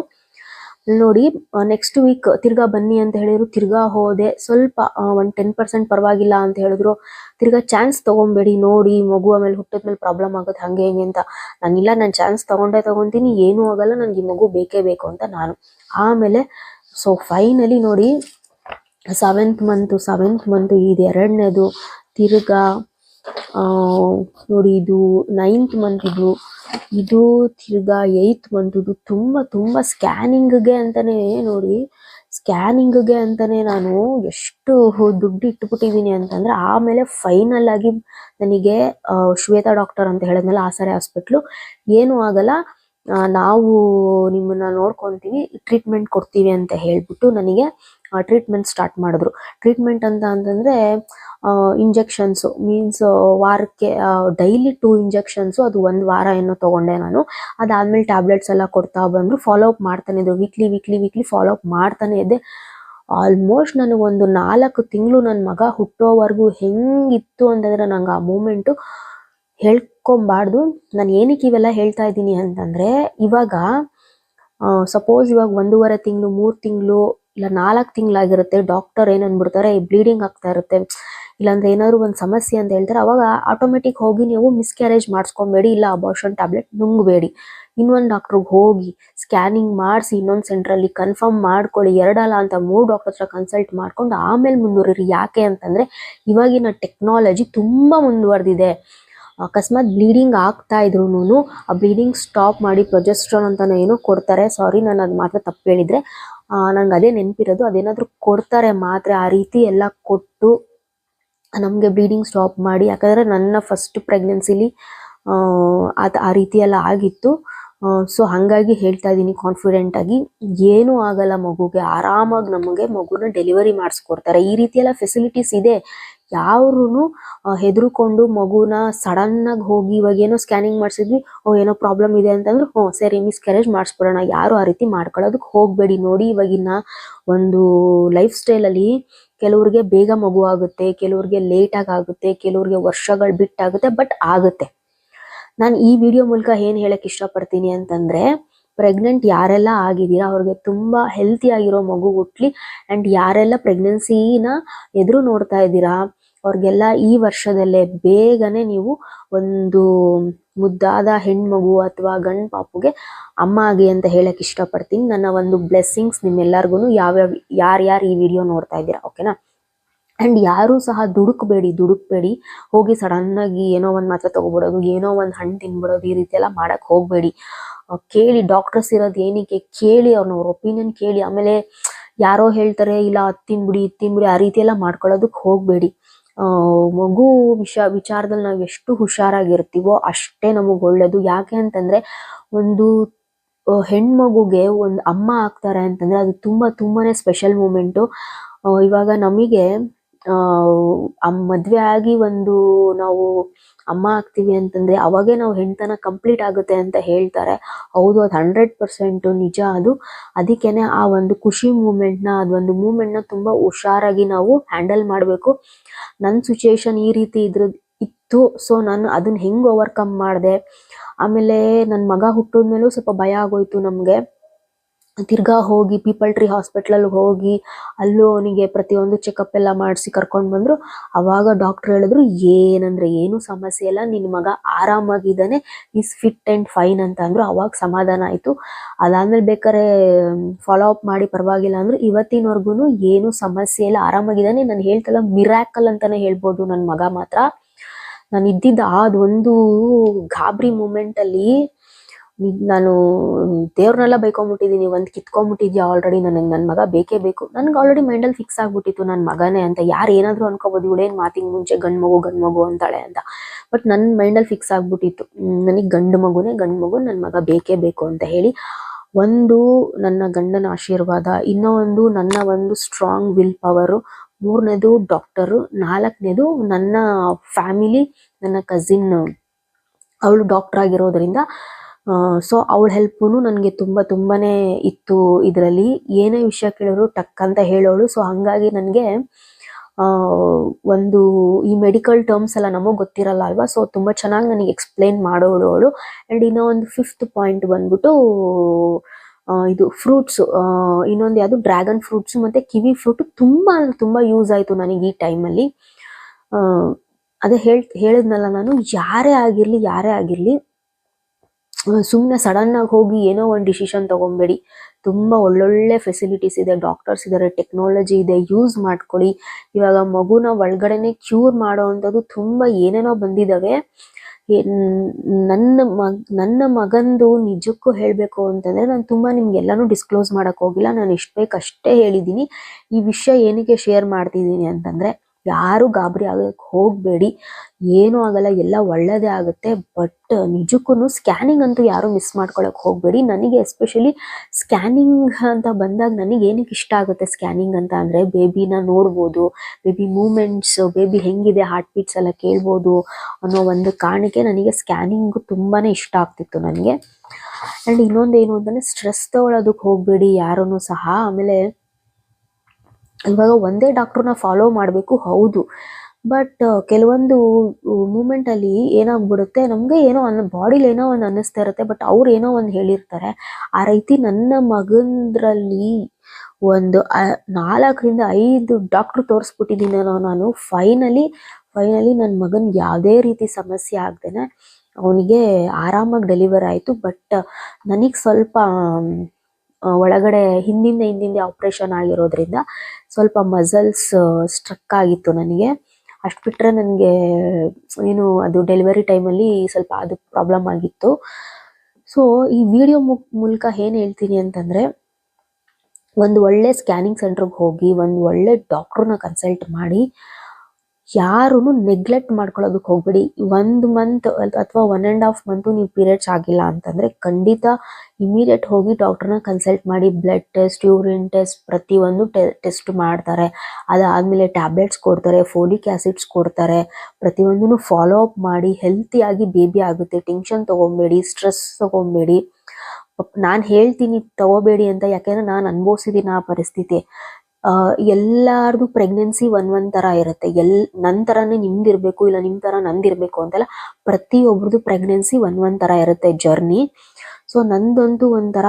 ನೋಡಿ ನೆಕ್ಸ್ಟ್ ವೀಕ್ ತಿರ್ಗಾ ಬನ್ನಿ ಅಂತ ಹೇಳಿದ್ರು. ತಿರ್ಗಾ ಹೋದೆ. ಸ್ವಲ್ಪ ಒಂದು ಟೆನ್ ಪರ್ಸೆಂಟ್ ಪರವಾಗಿಲ್ಲ ಅಂತ ಹೇಳಿದ್ರು. ತಿರ್ಗಾ ಚಾನ್ಸ್ ತಗೊಂಬೇಡಿ. ನೋಡಿ, ಮಗು ಆಮೇಲೆ ಹುಟ್ಟಿದ್ಮೇಲೆ ಪ್ರಾಬ್ಲಮ್ ಆಗುತ್ತೆ ಹಂಗೆ ಹಿಂಗೆ ಅಂತ. ನಾನಿಲ್ಲ, ನಾನು ಚಾನ್ಸ್ ತಗೊಂಡೇ ತಗೊಂತೀನಿ. ಏನೂ ಆಗಲ್ಲ. ನನಗೆ ಈ ಮಗು ಬೇಕೇ ಬೇಕು ಅಂತ ನಾನು. ಆಮೇಲೆ ಸೊ ಫೈನಲಿ ನೋಡಿ ಸೆವೆಂತ್ ಮಂತು ಸೆವೆಂತ್ ಮಂತು ಇದು ಎರಡನೇದು. ತಿರ್ಗಾ ನೋಡಿ ಇದು ನೈನ್ತ್ ಮಂತ್ ಇದು. ಇದು ತಿರ್ಗಾ ಏಯ್ತ್ ಮಂತ್ ಇದು ತುಂಬಾ ತುಂಬಾ ಸ್ಕ್ಯಾನಿಂಗ್ಗೆ ಅಂತಾನೆ ನೋಡಿ ಸ್ಕ್ಯಾನಿಂಗ್ಗೆ ಅಂತಾನೆ ನಾನು ಎಷ್ಟು ದುಡ್ಡು ಇಟ್ಬಿಟ್ಟಿದ್ದೀನಿ ಅಂತಂದ್ರೆ ಆಮೇಲೆ ಫೈನಲ್ ಆಗಿ ನನಗೆ ಶ್ವೇತಾ ಡಾಕ್ಟರ್ ಅಂತ ಹೇಳಿದ್ನಲ್ಲ ಆಸರೆ ಹಾಸ್ಪಿಟ್ಲು ಏನು ಆಗಲ್ಲ ನಾವು ನಿಮ್ಮನ್ನ ನೋಡ್ಕೊತೀವಿ ಟ್ರೀಟ್ಮೆಂಟ್ ಕೊಡ್ತೀವಿ ಅಂತ ಹೇಳ್ಬಿಟ್ಟು ನನಗೆ ಟ್ರೀಟ್ಮೆಂಟ್ ಸ್ಟಾರ್ಟ್ ಮಾಡಿದ್ರು. ಟ್ರೀಟ್ಮೆಂಟ್ ಅಂತ ಅಂತಂದ್ರೆ ಇಂಜೆಕ್ಷನ್ಸ್ ಮೀನ್ಸ್ ವಾರಕ್ಕೆ ಡೈಲಿ ಟೂ ಇಂಜೆಕ್ಷನ್ಸ್ ಅದು ಒಂದು ವಾರ ಏನೋ ತಗೊಂಡೆ ನಾನು. ಅದಾದ್ಮೇಲೆ ಟ್ಯಾಬ್ಲೆಟ್ಸ್ ಎಲ್ಲ ಕೊಡ್ತಾ ಬಂದ್ರು. ಫಾಲೋ ಅಪ್ ಮಾಡ್ತಾನೆ ಇದ್ದರು weekly weekly weekly follow up ಮಾಡ್ತಾನೆ ಇದ್ದೆ. ಆಲ್ಮೋಸ್ಟ್ ನನಗೆ ಒಂದು ನಾಲ್ಕು ತಿಂಗಳು ನನ್ನ ಮಗ ಹುಟ್ಟೋವರೆಗೂ ಹೆಂಗಿತ್ತು ಅಂತಂದ್ರೆ ನಂಗೆ ಆ ಮೂಮೆಂಟು ಹೇಳ್ಕೊಬಾರ್ದು. ನಾನು ಏನಕ್ಕೆ ಇವೆಲ್ಲ ಹೇಳ್ತಾ ಇದ್ದೀನಿ ಅಂತಂದ್ರೆ, ಇವಾಗ ಸಪೋಸ್ ಇವಾಗ ಒಂದೂವರೆ ತಿಂಗಳು, ಮೂರು ತಿಂಗಳು, ಇಲ್ಲ ನಾಲ್ಕು ತಿಂಗಳಾಗಿರುತ್ತೆ. ಡಾಕ್ಟರ್ ಏನು ಅನ್ಬಿಡ್ತಾರೆ ಬ್ಲೀಡಿಂಗ್ ಆಗ್ತಾ ಇರುತ್ತೆ. ಇಲ್ಲಾಂದ್ರೆ ಏನಾದ್ರು ಒಂದು ಸಮಸ್ಯೆ ಅಂತ ಹೇಳ್ತಾರೆ, ಅವಾಗ ಆಟೋಮೆಟಿಕ್ ಹೋಗಿ ನೀವು ಮಿಸ್ಕ್ಯಾರೇಜ್ ಮಾಡಿಸ್ಕೊಬೇಡಿ. ಇಲ್ಲ ಅಬಾರ್ಷನ್ ಟ್ಯಾಬ್ಲೆಟ್ ನುಂಗಬೇಡಿ. ಇನ್ನೊಂದು ಡಾಕ್ಟ್ರಿಗೆ ಹೋಗಿ ಸ್ಕ್ಯಾನಿಂಗ್ ಮಾಡಿಸಿ ಇನ್ನೊಂದು ಸೆಂಟ್ರಲ್ಲಿ ಕನ್ಫರ್ಮ್ ಮಾಡ್ಕೊಳ್ಳಿ, ಎರಡಲ್ಲ ಅಂತ ಮೂರು ಡಾಕ್ಟರ್ ಹತ್ರ ಕನ್ಸಲ್ಟ್ ಮಾಡ್ಕೊಂಡು ಆಮೇಲೆ ಮುಂದುವರಿರಿ. ಯಾಕೆ ಅಂತಂದ್ರೆ ಇವಾಗಿನ ಟೆಕ್ನಾಲಜಿ ತುಂಬಾ ಮುಂದುವರೆದಿದೆ. ಅಕಸ್ಮಾತ್ ಬ್ಲೀಡಿಂಗ್ ಆಗ್ತಾ ಇದ್ರು ಆ ಬ್ಲೀಡಿಂಗ್ ಸ್ಟಾಪ್ ಮಾಡಿ ಪ್ರೊಜೆಸ್ಟ್ರಾನ್ ಅಂತಾನೆ ಏನೋ ಕೊಡ್ತಾರೆ. ಸಾರಿ ನಾನು ಅದು ಮಾತ್ರ ತಪ್ಪು ಹೇಳಿದ್ರೆ. ನಂಗೆ ಅದೇ ನೆನಪಿರೋದು, ಅದೇನಾದರೂ ಕೊಡ್ತಾರೆ ಮಾತ್ರೆ. ಆ ರೀತಿ ಎಲ್ಲ ಕೊಟ್ಟು ನಮಗೆ ಬ್ಲೀಡಿಂಗ್ ಸ್ಟಾಪ್ ಮಾಡಿ, ಯಾಕಂದರೆ ನನ್ನ ಫಸ್ಟ್ ಪ್ರೆಗ್ನೆನ್ಸಿಲಿ ಅದು ಆ ರೀತಿ ಎಲ್ಲ ಆಗಿತ್ತು ಸೊ ಹಾಗಾಗಿ ಹೇಳ್ತಾ ಇದ್ದೀನಿ ಕಾನ್ಫಿಡೆಂಟ್ ಆಗಿ, ಏನೂ ಆಗಲ್ಲ ಮಗುಗೆ. ಆರಾಮಾಗಿ ನಮಗೆ ಮಗುನ ಡೆಲಿವರಿ ಮಾಡಿಸ್ಕೊಡ್ತಾರೆ. ಈ ರೀತಿ ಎಲ್ಲ ಫೆಸಿಲಿಟೀಸ್ ಇದೆ ಯಾರೂ ಹೆದರ್ಕೊಂಡು ಮಗುನ ಸಡನ್ನಾಗಿ ಹೋಗಿ ಇವಾಗ ಏನೋ ಸ್ಕ್ಯಾನಿಂಗ್ ಮಾಡಿಸಿದ್ವಿ, ಓ, ಏನೋ ಪ್ರಾಬ್ಲಮ್ ಇದೆ ಅಂತಂದ್ರೆ, ಹ್ಞೂ, ಸರಿ ಮಿಸ್ಕ್ಯಾರೇಜ್ ಮಾಡಿಸ್ಬಿಡೋಣ. ಯಾರು ಆ ರೀತಿ ಮಾಡ್ಕೊಳ್ಳೋದಕ್ಕೆ ಹೋಗಬೇಡಿ. ನೋಡಿ ಇವಾಗಿನ ಒಂದು ಲೈಫ್ ಸ್ಟೈಲಲ್ಲಿ ಕೆಲವ್ರಿಗೆ ಬೇಗ ಮಗು ಆಗುತ್ತೆ ಕೆಲವ್ರಿಗೆ ಲೇಟಾಗಿ ಆಗುತ್ತೆ ಕೆಲವ್ರಿಗೆ ವರ್ಷಗಳು ಬಿಟ್ಟಾಗುತ್ತೆ ಬಟ್ ಆಗುತ್ತೆ. ನಾನು ಈ ವಿಡಿಯೋ ಮೂಲಕ ಏನು ಹೇಳಕ್ ಇಷ್ಟಪಡ್ತೀನಿ ಅಂತಂದ್ರೆ ಪ್ರೆಗ್ನೆಂಟ್ ಯಾರೆಲ್ಲ ಆಗಿದ್ದೀರಾ, ಅವ್ರಿಗೆ ತುಂಬಾ ಹೆಲ್ತಿ ಆಗಿರೋ ಮಗು ಹುಟ್ಲಿ ಅಂಡ್ ಯಾರೆಲ್ಲ ಪ್ರೆಗ್ನೆನ್ಸಿನ ಎದುರು ನೋಡ್ತಾ ಇದ್ದೀರಾ, ಅವ್ರಿಗೆಲ್ಲ ಈ ವರ್ಷದಲ್ಲೇ ಬೇಗನೆ ನೀವು ಒಂದು ಮುದ್ದಾದ ಹೆಣ್ಮಗು ಅಥವಾ ಗಂಡ್ ಪಾಪುಗೆ ಅಮ್ಮ ಆಗಿ ಅಂತ ಹೇಳಕ್ ಇಷ್ಟಪಡ್ತೀನಿ. ನನ್ನ ಒಂದು ಬ್ಲೆಸ್ಸಿಂಗ್ಸ್ ನಿಮ್ಮೆಲ್ಲರಿಗೂ ಯಾವ್ಯಾವ ಯಾರ್ಯಾರು ಈ ವಿಡಿಯೋ ನೋಡ್ತಾ ಇದ್ದೀರಾ ಓಕೆನಾ ಅಂಡ್ ಯಾರು ಸಹ ದುಡುಕ್ಬೇಡಿ ದುಡುಕ್ಬೇಡಿ. ಹೋಗಿ ಸಡನ್ ಆಗಿ ಏನೋ ಒಂದ್ ಮಾತ್ರ ತಗೋಬಿಡೋದು, ಏನೋ ಒಂದ್ ಹಣ್ಣು ತಿನ್ಬಿಡೋದು, ಈ ರೀತಿ ಎಲ್ಲ ಮಾಡಕ್ ಹೋಗಬೇಡಿ. ಕೇಳಿ ಡಾಕ್ಟರ್ಸ್ ಇರೋದು ಏನಕ್ಕೆ? ಕೇಳಿ ಅವ್ರನ್ನ ಅವ್ರ ಒಪಿನಿಯನ್ ಕೇಳಿ. ಆಮೇಲೆ ಯಾರೋ ಹೇಳ್ತಾರೆ, ಇಲ್ಲ, ಅದ್ ತಿನ್ಬಿಡಿ, ಇದ್ ತಿನ್ಬಿಡಿ, ಆ ರೀತಿ ಎಲ್ಲ ಮಾಡ್ಕೊಳ್ಳೋದಕ್ಕೆ ಹೋಗ್ಬೇಡಿ. ಮಗು ವಿಷ, ವಿಚಾರದಲ್ಲಿ ನಾವು ಎಷ್ಟು ಹುಷಾರಾಗಿರ್ತೀವೋ ಅಷ್ಟೇ ನಮಗೆ ಒಳ್ಳೇದು. ಯಾಕೆ ಅಂತಂದ್ರೆ ಒಂದು ಹೆಣ್ಮಗುಗೆ ಒಂದು ಅಮ್ಮ ಆಗ್ತಾರೆ ಅಂತಂದ್ರೆ ಅದು ತುಂಬಾ ತುಂಬಾನೇ ಸ್ಪೆಷಲ್ ಮೂಮೆಂಟು ಇವಾಗ ನಮಗೆ ಮದ್ವೆ ಆಗಿ ಒಂದು ನಾವು ಅಮ್ಮ ಆಗ್ತೀವಿ ಅಂತಂದ್ರೆ ಅವಾಗೆ ನಾವು ಹೆಣ್ತನ ಕಂಪ್ಲೀಟ್ ಆಗುತ್ತೆ ಅಂತ ಹೇಳ್ತಾರೆ. ಹೌದು, ಅದು ಹಂಡ್ರೆಡ್ ಪರ್ಸೆಂಟ್ ನಿಜ ಅದು. ಅದಕ್ಕೇನೆ ಆ ಒಂದು ಖುಷಿ ಮೂಮೆಂಟ್ನ ಅದೊಂದು ಮೂಮೆಂಟ್ನ ತುಂಬಾ ಹುಷಾರಾಗಿ ನಾವು ಹ್ಯಾಂಡಲ್ ಮಾಡಬೇಕು. ನನ್ನ ಸಿಚುಯೇಷನ್ ಈ ರೀತಿ ಇದ್ರ, ಇತ್ತು ಸೊ ನಾನು ಅದನ್ನ ಹೆಂಗ್ ಓವರ್ಕಮ್ ಮಾಡಿದೆ? ಆಮೇಲೆ ನನ್ನ ಮಗ ಹುಟ್ಟಿದ್ಮೇಲೂ ಸ್ವಲ್ಪ ಭಯ ಆಗೋಯ್ತು ನಮ್ಗೆ. ತಿರ್ಗಾ ಹೋಗಿ ಪೀಪಲ್ ಟ್ರೀ ಹಾಸ್ಪಿಟ್ಲಲ್ಲಿ ಹೋಗಿ ಅಲ್ಲೂ ಅವನಿಗೆ ಪ್ರತಿಯೊಂದು ಚೆಕಪ್ ಎಲ್ಲ ಮಾಡಿಸಿ ಕರ್ಕೊಂಡು ಬಂದ್ರು. ಅವಾಗ ಡಾಕ್ಟರ್ ಹೇಳಿದ್ರು, ಏನಂದ್ರೆ ಏನು ಸಮಸ್ಯೆ ಇಲ್ಲ, ನಿನ್ ಮಗ ಆರಾಮಾಗಿದ್ದಾನೆ ಈಸ್ ಫಿಟ್ ಅಂಡ್ ಫೈನ್ ಅಂತ ಅಂದ್ರು. ಅವಾಗ ಸಮಾಧಾನ ಆಯ್ತು. ಅದಾದ್ಮೇಲೆ ಬೇಕಾದ್ರೆ ಫಾಲೋ ಅಪ್ ಮಾಡಿ ಪರವಾಗಿಲ್ಲ ಅಂದ್ರು. ಇವತ್ತಿನವರೆಗೂ ಏನು ಸಮಸ್ಯೆ ಇಲ್ಲ, ಆರಾಮಾಗಿದ್ದಾನೆ. ನಾನು ಹೇಳ್ತಲ್ಲ ಮಿರಾಕಲ್ ಅಂತಾನೆ ಹೇಳ್ಬೋದು ನನ್ನ ಮಗ ಮಾತ್ರ. ನಾನು ಇದ್ದಿದ್ದ ಅದೊಂದು ಗಾಬರಿ ಮೂಮೆಂಟ್ ಅಲ್ಲಿ ನಾನು ದೇವ್ರನ್ನೆಲ್ಲ ಬೈಕೊಂಡ್ಬಿಟ್ಟಿದ್ದೀನಿ ಒಂದ್ ಕಿತ್ಕೊಂಡ್ಬಿಟ್ಟಿದ್ಯಾ ಆಲ್ರೆಡಿ ನನಗೆ ನನ್ನ ಮಗ ಬೇಕೇ ಬೇಕು. ನನ್ಗೆ ಆಲ್ರೆಡಿ ಮೈಂಡಲ್ಲಿ ಫಿಕ್ಸ್ ಆಗ್ಬಿಟ್ಟಿತ್ತು ನನ್ನ ಮಗನೇ ಅಂತ. ಯಾರು ಏನಾದ್ರು ಅನ್ಕೋಬಹುದು ಇವಳೇನು ಮಾತಿಗೆ ಮುಂಚೆ ಗಂಡು ಮಗು ಗಂಡು ಮಗು ಅಂತಾಳೆ ಅಂತ. ಬಟ್ ನನ್ನ ಮೈಂಡಲ್ಲಿ ಫಿಕ್ಸ್ ಆಗ್ಬಿಟ್ಟಿತ್ತು. ನನಗೆ ಗಂಡು ಮಗುನೇ, ಗಂಡು ಮಗು ನನ್ನ ಮಗ ಬೇಕೇ ಬೇಕು ಅಂತ ಹೇಳಿ, ಒಂದು ನನ್ನ ಗಂಡನ ಆಶೀರ್ವಾದ ಇನ್ನೂ ಒಂದು ನನ್ನ ಒಂದು ಸ್ಟ್ರಾಂಗ್ ವಿಲ್ ಪವರು ಮೂರನೇದು ಡಾಕ್ಟರು ನಾಲ್ಕನೇದು ನನ್ನ ಫ್ಯಾಮಿಲಿ ನನ್ನ ಕಸಿನ್ ಅವಳು ಡಾಕ್ಟರ್ ಆಗಿರೋದ್ರಿಂದ ಸೊ ಅವಳ ಹೆಲ್ಪು ನನಗೆ ತುಂಬ ತುಂಬಾ ಇತ್ತು ಇದರಲ್ಲಿ. ಏನೇ ವಿಷಯ ಕೇಳಿದ್ರು ಟಕ್ ಅಂತ ಹೇಳೋಳು. ಸೊ ಹಾಗಾಗಿ ನನಗೆ ಒಂದು ಈ ಮೆಡಿಕಲ್ ಟರ್ಮ್ಸ್ ಎಲ್ಲ ನಮಗೆ ಗೊತ್ತಿರಲ್ಲ ಅಲ್ವಾ? ಸೊ ತುಂಬ ಚೆನ್ನಾಗಿ ನನಗೆ ಎಕ್ಸ್ಪ್ಲೈನ್ ಮಾಡೋಳು ಅವಳು. ಆ್ಯಂಡ್ ಇನ್ನೂ ಒಂದು ಫಿಫ್ತ್ ಪಾಯಿಂಟ್ ಬಂದ್ಬಿಟ್ಟು ಇದು ಫ್ರೂಟ್ಸು ಇನ್ನೊಂದು ಯಾವುದು ಡ್ರ್ಯಾಗನ್ ಫ್ರೂಟ್ಸು ಮತ್ತು ಕಿವಿ ಫ್ರೂಟು ತುಂಬ ತುಂಬ ಯೂಸ್ ಆಯಿತು ನನಗೆ ಈ ಟೈಮಲ್ಲಿ ಅದೇ ಹೇಳ್ ಹೇಳಿದ್ನಲ್ಲ ನಾನು, ಯಾರೇ ಆಗಿರಲಿ ಯಾರೇ ಆಗಿರಲಿ ಸುಮ್ಮನೆ ಆಗಿ ಹೋಗಿ ಏನೋ ಒಂದು ಡಿಸಿಷನ್ ತಗೊಂಬೇಡಿ. ತುಂಬ ಒಳ್ಳೊಳ್ಳೆ ಫೆಸಿಲಿಟೀಸ್ ಇದೆ ಡಾಕ್ಟರ್ಸ್ ಇದ್ದಾರೆ ಟೆಕ್ನಾಲಜಿ ಇದೆ ಯೂಸ್ ಮಾಡ್ಕೊಳ್ಳಿ. ಇವಾಗ ಮಗುನ ಒಳಗಡೆನೆ ಕ್ಯೂರ್ ಮಾಡೋ ತುಂಬ ಏನೇನೋ ಬಂದಿದ್ದಾವೆ ನನ್ನ ಮಗ, ನನ್ನ ಮಗಂದು ನಿಜಕ್ಕೂ ಹೇಳಬೇಕು ಅಂತಂದ್ರೆ ನಾನು ತುಂಬ ನಿಮ್ಗೆಲ್ಲಾನು ಡಿಸ್ಕ್ಲೋಸ್ ಮಾಡಕ್ ಹೋಗಿಲ್ಲ. ನಾನು ಎಷ್ಟು ಬೇಕು ಅಷ್ಟೇ ಹೇಳಿದ್ದೀನಿ ಈ ವಿಷಯ ಏನಕ್ಕೆ ಶೇರ್ ಮಾಡ್ತಿದ್ದೀನಿ ಅಂತಂದ್ರೆ ಯಾರು ಗಾಬರಿ ಆಗಕ್ಕೆ ಹೋಗಬೇಡಿ. ಏನು ಆಗಲ್ಲ, ಎಲ್ಲ ಒಳ್ಳೇದೇ ಆಗುತ್ತೆ. ಬಟ್ ನಿಜಕ್ಕೂ ಸ್ಕ್ಯಾನಿಂಗ್ ಅಂತೂ ಯಾರು ಮಿಸ್ ಮಾಡ್ಕೊಳಕ್ ಹೋಗಬೇಡಿ. ನನಗೆ ಎಸ್ಪೆಷಲಿ ಸ್ಕ್ಯಾನಿಂಗ್ ಅಂತ ಬಂದಾಗ ನನಗೆ ಏನಕ್ಕೆ ಇಷ್ಟ ಆಗುತ್ತೆ ಸ್ಕ್ಯಾನಿಂಗ್ ಅಂತ ಅಂದರೆ ಬೇಬಿನ ನೋಡ್ಬೋದು ಬೇಬಿ ಮೂಮೆಂಟ್ಸ್ ಬೇಬಿ ಹೆಂಗಿದೆ ಹಾರ್ಟ್ ಬೀಟ್ಸ್ ಎಲ್ಲ ಕೇಳ್ಬೋದು ಅನ್ನೋ ಒಂದು ಕಾರಣಕ್ಕೆ ನನಗೆ ಸ್ಕ್ಯಾನಿಂಗ್ ತುಂಬಾನೇ ಇಷ್ಟ ಆಗ್ತಿತ್ತು ನನಗೆ. ಆ್ಯಂಡ್ ಇನ್ನೊಂದು ಏನು ಅಂತಂದರೆ ಸ್ಟ್ರೆಸ್ ತಗೊಳ್ಳೋದಕ್ಕೆ ಹೋಗಬೇಡಿ ಯಾರೂ ಸಹ. ಆಮೇಲೆ ಇವಾಗ ಒಂದೇ ಡಾಕ್ಟ್ರನ್ನ ಫಾಲೋ ಮಾಡಬೇಕು, ಹೌದು. ಬಟ್ ಕೆಲವೊಂದು ಮೂಮೆಂಟ್ ಅಲ್ಲಿ ಏನಾಗ್ಬಿಡುತ್ತೆ, ನಮಗೆ ಏನೋ ಅನ್ನ ಬಾಡಿಲಿ ಏನೋ ಒಂದು ಅನ್ನಿಸ್ತಾ ಇರುತ್ತೆ ಬಟ್ ಅವ್ರು ಏನೋ ಒಂದು ಹೇಳಿರ್ತಾರೆ. ಆ ರೀತಿ ನನ್ನ ಮಗಂದ್ರಲ್ಲಿ ಒಂದು ನಾಲ್ಕರಿಂದ ಐದು ಡಾಕ್ಟ್ರು ತೋರಿಸ್ಬಿಟ್ಟಿದ್ದೀನೋ ನಾನು ಫೈನಲಿ ಫೈನಲಿ ನನ್ನ ಮಗನಿಗೆ ಯಾವುದೇ ರೀತಿ ಸಮಸ್ಯೆ ಆಗ್ದೇನೆ, ಅವನಿಗೆ ಆರಾಮಾಗಿ ಡೆಲಿವರ್ ಆಯಿತು. ಬಟ್ ನನಗೆ ಸ್ವಲ್ಪ ಒಳಗಡೆ ಹಿಂದಿಂದ ಹಿಂದಿಂದ ಆಪ್ರೇಷನ್ ಆಗಿರೋದ್ರಿಂದ ಸ್ವಲ್ಪ ಮಸಲ್ಸ್ ಸ್ಟ್ರಕ್ ಆಗಿತ್ತು ನನಗೆ. ಅಷ್ಟು ಬಿಟ್ಟರೆ ನನಗೆ ಏನು ಅದು ಡೆಲಿವರಿ ಟೈಮಲ್ಲಿ ಸ್ವಲ್ಪ ಅದು ಪ್ರಾಬ್ಲಮ್ ಆಗಿತ್ತು. ಸೊ ಈ ವಿಡಿಯೋ ಮೂಲಕ ಏನು ಹೇಳ್ತೀನಿ ಅಂತಂದರೆ, ಒಂದು ಒಳ್ಳೆ ಸ್ಕ್ಯಾನಿಂಗ್ ಸೆಂಟ್ರಿಗೆ ಹೋಗಿ, ಒಂದು ಒಳ್ಳೆ ಡಾಕ್ಟ್ರನ್ನ ಕನ್ಸಲ್ಟ್ ಮಾಡಿ ಯಾರೂ ನೆಗ್ಲೆಕ್ಟ್ ಮಾಡ್ಕೊಳ್ಳೋದಕ್ಕೆ ಹೋಗ್ಬೇಡಿ. ಒಂದು ಮಂತ್ ಅಥವಾ ಒನ್ ಅಂಡ್ ಹಾಫ್ ಮಂತು ನೀವು ಪೀರಿಯಡ್ಸ್ ಆಗಿಲ್ಲ ಅಂತಂದ್ರೆ ಖಂಡಿತ ಇಮಿಡಿಯೇಟ್ ಹೋಗಿ ಡಾಕ್ಟರ್ನ ಕನ್ಸಲ್ಟ್ ಮಾಡಿ ಬ್ಲಡ್ ಟೆಸ್ಟ್ ಯೂರಿನ್ ಟೆಸ್ಟ್ ಪ್ರತಿಯೊಂದು ಟೆಸ್ಟ್ ಮಾಡ್ತಾರೆ. ಅದಾದಮೇಲೆ ಟ್ಯಾಬ್ಲೆಟ್ಸ್ ಕೊಡ್ತಾರೆ ಫೋಲಿಕ್ ಆಸಿಡ್ಸ್ ಕೊಡ್ತಾರೆ. ಪ್ರತಿಯೊಂದನ್ನು ಫಾಲೋ ಅಪ್ ಮಾಡಿ ಹೆಲ್ತಿಯಾಗಿ ಬೇಬಿ ಆಗುತ್ತೆ. ಟೆನ್ಷನ್ ತೊಗೊಬೇಡಿ ಸ್ಟ್ರೆಸ್ ತೊಗೊಬೇಡಿ. ನಾನು ಹೇಳ್ತೀನಿ ತಗೋಬೇಡಿ ಅಂತ ಯಾಕೆಂದ್ರೆ ನಾನು ಅನುಭವಿಸಿದ್ದೀನಿ ಆ ಪರಿಸ್ಥಿತಿ. ಎಲ್ಲಾರ್ದು ಪ್ರೆಗ್ನೆನ್ಸಿ ಒನ್ ಒಂದ್ ತರ ಇರುತ್ತೆ. ಎಲ್ ನನ್ ತರಾನೇ ನಿಮ್ದಿರ್ಬೇಕು ಇಲ್ಲ ನಿಮ್ ತರ ನಂದಿರ್ಬೇಕು ಅಂತಲ್ಲ ಪ್ರತಿಯೊಬ್ರದ್ದು ಪ್ರೆಗ್ನೆನ್ಸಿ ಒನ್ ಒಂದ್ ತರ ಇರುತ್ತೆ ಜರ್ನಿ ಸೊ ನಂದಂತೂ ಒಂಥರ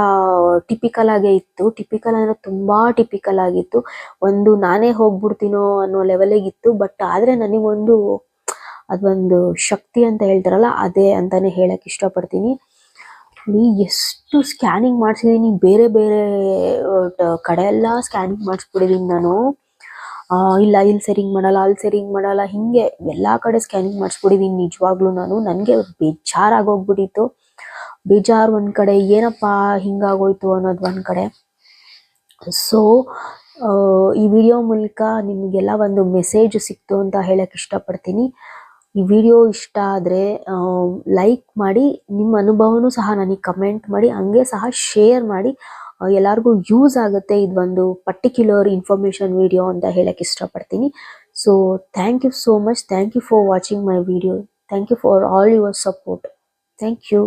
ಟಿಪಿಕಲ್ ಆಗೇ ಇತ್ತು. ಟಿಪಿಕಲ್ ಅಂದ್ರೆ ತುಂಬಾ ಟಿಪಿಕಲ್ ಆಗಿತ್ತು. ಒಂದು ನಾನೇ ಹೋಗ್ಬಿಡ್ತೀನೋ ಅನ್ನೋ ಲೆವೆಲಿಗೆ ಇತ್ತು. ಬಟ್ ಆದ್ರೆ ನನಗೊಂದು, ಅದೊಂದು ಶಕ್ತಿ ಅಂತ ಹೇಳ್ತಾರಲ್ಲ, ಅದೇ ಅಂತಾನೆ ಹೇಳಕ್ ಇಷ್ಟಪಡ್ತೀನಿ. ನೀ ಎಷ್ಟು ಸ್ಕ್ಯಾನಿಂಗ್ ಮಾಡಿಸಿದೀನಿ, ಬೇರೆ ಬೇರೆ ಕಡೆ ಎಲ್ಲ ಸ್ಕ್ಯಾನಿಂಗ್ ಮಾಡಿಸ್ಬಿಟ್ಟಿದ್ದೀನಿ ನಾನು. ಇಲ್ಲ, ಇಲ್ಲಿ ಸರಿಂಗ್ ಮಾಡಲ್ಲ, ಅಲ್ಲಿ ಸರಿಂಗ್ ಮಾಡಲ್ಲ, ಹಿಂಗೆ ಎಲ್ಲ ಕಡೆ ಸ್ಕ್ಯಾನಿಂಗ್ ಮಾಡಿಸ್ಬಿಟ್ಟಿದ್ದೀನಿ ನಿಜವಾಗ್ಲೂ ನಾನು. ನನಗೆ ಬೇಜಾರಾಗೋಗ್ಬಿಟ್ಟಿತ್ತು ಬೇಜಾರು ಒಂದು ಕಡೆ, ಏನಪ್ಪ ಹಿಂಗಾಗೋಯ್ತು ಅನ್ನೋದು ಒಂದು ಕಡೆ. ಸೊ ಈ ವಿಡಿಯೋ ಮೂಲಕ ನಿಮಗೆಲ್ಲ ಒಂದು ಮೆಸೇಜ್ ಸಿಕ್ತು ಅಂತ ಹೇಳಕ್ಕೆ ಇಷ್ಟಪಡ್ತೀನಿ. ಈ ವಿಡಿಯೋ ಇಷ್ಟ ಆದರೆ ಲೈಕ್ ಮಾಡಿ, ನಿಮ್ಮ ಅನುಭವನೂ ಸಹ ನನಗೆ ಕಮೆಂಟ್ ಮಾಡಿ, ಹಂಗೆ ಸಹ ಶೇರ್ ಮಾಡಿ. ಎಲ್ಲರಿಗೂ ಯೂಸ್ ಆಗುತ್ತೆ ಇದೊಂದು ಪರ್ಟಿಕ್ಯುಲರ್ ಇನ್ಫಾರ್ಮೇಷನ್ ವಿಡಿಯೋ ಅಂತ ಹೇಳಕ್ಕೆ ಇಷ್ಟಪಡ್ತೀನಿ. So thank you so much thank you for watching my video thank you for all your support thank you